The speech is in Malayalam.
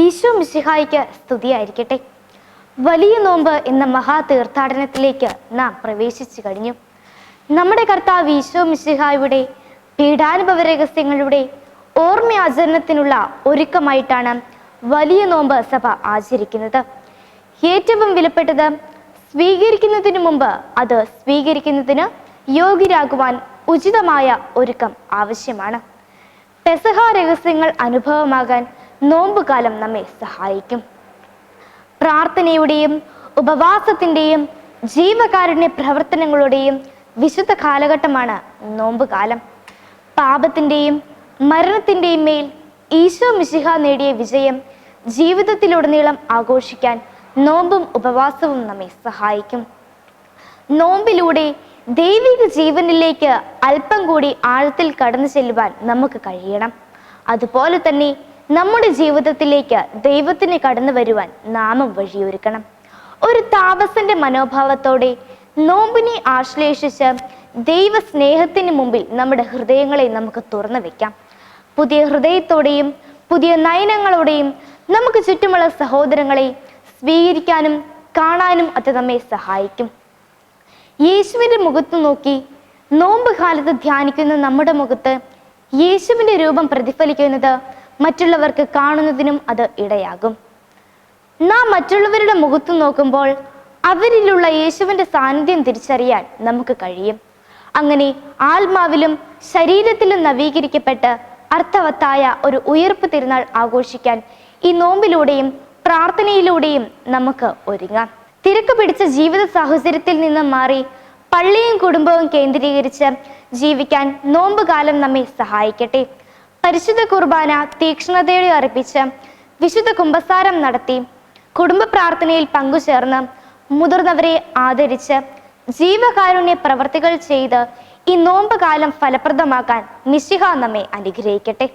ഈശോ മിശിഹായിക്ക് സ്തുതിയായിരിക്കട്ടെ. വലിയ നോമ്പ് എന്ന മഹാ തീർത്ഥാടനത്തിലേക്ക് നാം പ്രവേശിച്ചു കഴിഞ്ഞു. നമ്മുടെ കർത്താവ് ഈശോ മിശിഹായുടെ പീഡാനുഭവ രഹസ്യങ്ങളുടെ ഓർമ്മയാചരണത്തിനുള്ള ഒരുക്കമായിട്ടാണ് വലിയ നോമ്പ് സഭ ആചരിക്കുന്നത്. ഏറ്റവും വിലപ്പെട്ടത് സ്വീകരിക്കുന്നതിന് മുമ്പ് അത് സ്വീകരിക്കുന്നതിന് യോഗ്യരാകുവാൻ ഉചിതമായ ഒരുക്കം ആവശ്യമാണ്. പെസഹ രഹസ്യങ്ങൾ അനുഭവമാകാൻ നോമ്പുകാലം നമ്മെ സഹായിക്കും. പ്രാർത്ഥനയുടെയും ഉപവാസത്തിന്റെയും ജീവകാരുണ്യ പ്രവർത്തനങ്ങളുടെയും വിശുദ്ധ കാലഘട്ടമാണ് നോമ്പുകാലം. പാപത്തിന്റെയും മരണത്തിന്റെയും മേൽ ഈശോ മിശിഹ നേടിയ വിജയം ജീവിതത്തിലുടനീളം ആഘോഷിക്കാൻ നോമ്പും ഉപവാസവും നമ്മെ സഹായിക്കും. നോമ്പിലൂടെ ദൈവിക ജീവനിലേക്ക് അല്പം കൂടി ആഴത്തിൽ കടന്നു ചെല്ലുവാൻ നമുക്ക് കഴിയണം. അതുപോലെ തന്നെ നമ്മുടെ ജീവിതത്തിലേക്ക് ദൈവത്തിന് കടന്നു വരുവാൻ നാമം വഴിയൊരുക്കണം. ഒരു താപസന്റെ മനോഭാവത്തോടെ നോമ്പിനെ ആശ്ലേഷിച്ച് ദൈവ സ്നേഹത്തിന് മുമ്പിൽ നമ്മുടെ ഹൃദയങ്ങളെ നമുക്ക് തുറന്നു വെക്കാം. പുതിയ ഹൃദയത്തോടെയും പുതിയ നയനങ്ങളോടെയും നമുക്ക് ചുറ്റുമുള്ള സഹോദരങ്ങളെ സ്വീകരിക്കാനും കാണാനും അത് നമ്മെ സഹായിക്കും. യേശുവിന്റെ മുഖത്ത് നോക്കി നോമ്പ് കാലത്ത് ധ്യാനിക്കുന്ന നമ്മുടെ മുഖത്ത് യേശുവിന്റെ രൂപം പ്രതിഫലിക്കുന്നത് മറ്റുള്ളവർക്ക് കാണുന്നതിനും അത് ഇടയാകും. നാം മറ്റുള്ളവരുടെ മുഖത്ത് നോക്കുമ്പോൾ അവരിലുള്ള യേശുവിന്റെ സാന്നിധ്യം തിരിച്ചറിയാൻ നമുക്ക് കഴിയും. അങ്ങനെ ആത്മാവിലും ശരീരത്തിലും നവീകരിക്കപ്പെട്ട് അർത്ഥവത്തായ ഒരു ഉയർപ്പ് തിരുനാൾ ആഘോഷിക്കാൻ ഈ നോമ്പിലൂടെയും പ്രാർത്ഥനയിലൂടെയും നമുക്ക് ഒരുങ്ങാം. തിരക്ക് പിടിച്ച ജീവിത സാഹചര്യത്തിൽ നിന്ന് മാറി പള്ളിയും കുടുംബവും കേന്ദ്രീകരിച്ച് ജീവിക്കാൻ നോമ്പ് കാലം നമ്മെ സഹായിക്കട്ടെ. പരിശുദ്ധ കുർബാന തീക്ഷ്ണതയോടെ അർപ്പിച്ച് വിശുദ്ധ കുംഭസാരം നടത്തി കുടുംബ പ്രാർത്ഥനയിൽ പങ്കുചേർന്ന് മുതിർന്നവരെ ആദരിച്ച് ജീവകാരുണ്യ പ്രവർത്തികൾ ചെയ്ത് ഈ നോമ്പ് കാലം ഫലപ്രദമാക്കാൻ മിശിഹ നമ്മെ അനുഗ്രഹിക്കട്ടെ.